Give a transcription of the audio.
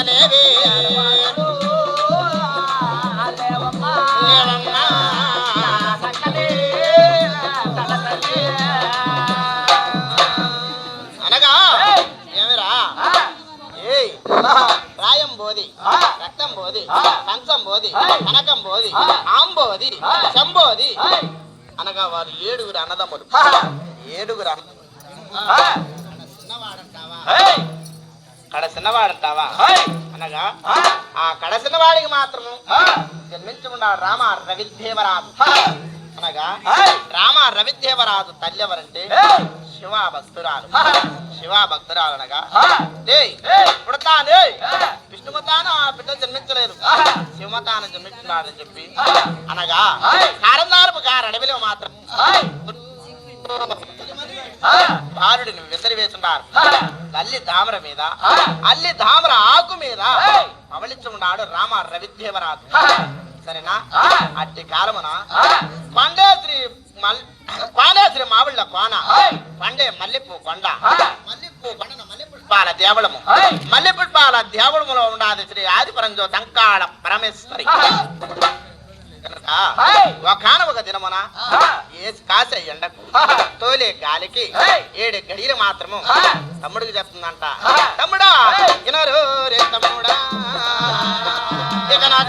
తల్లి అనగా! ఏమిరా రాయం ఆ. రక్తం ఆ. కంచం ఏయ్! కనకం బోది ఆ. ఆంబోది ఆ. శంబోది ఏయ్! అనగా వారు ఏడుగురు అన్నదమ్ములు. ఏడుగురు అన్న ఆ, చిన్నవాడంటావా చిన్నవాడంటావా! అనగా ఆ, ఆ కడ చిన్నవాడికి మాత్రము ఆ, జన్మించి ఉన్నాడు రామ రవిదేవరాజు అనగా! రామ రవిదేవరాజు తల్లి ఎవరంటే! శివ భక్తురాలు శివ భక్తురాలు అనగా! పుడతానే విష్ణుమతాను ఆ బిడ్డ జన్మించలేదు. శివమతాను జన్మించున్నాడని చెప్పి. అనగా! కారందారపు గారు అడవిలో మాత్రం బాలుడిని విసిరి వేసున్నారు ఆ, తల్లి దామర మీద ఆ, అల్లి దామర ఆకు మీద ఏయ్! పవళించున్నాడు రామ రవిదేవరాజు ఆ, సరేనా ఆ, అట్టి కాలమున ఆ, పండేశ్రీ మల్ పాండేశ్రీ మావిళ్ళ కోన ఏయ్! పండే మల్లెపూ కొండ ఆ, మల్లెపూ కొండన మల్లెపుష్పాల దేవళము ఏయ్! మల్లెపుష్పాల దేవళములో ఉండాది శ్రీ ఆదిపరంజో సంకాళ పరమేశ్వరి ఆ, కనుక ఏయ్! ఒకనొక ఒక దినమున ఏ కాసే ఎండకు తోలే గాలికి! ఏడు గడియలు మాత్రము తమ్ముడికి చెప్తుందంట. తమ్ముడా! ఇనరు రే తమ్ముడా ఇక నా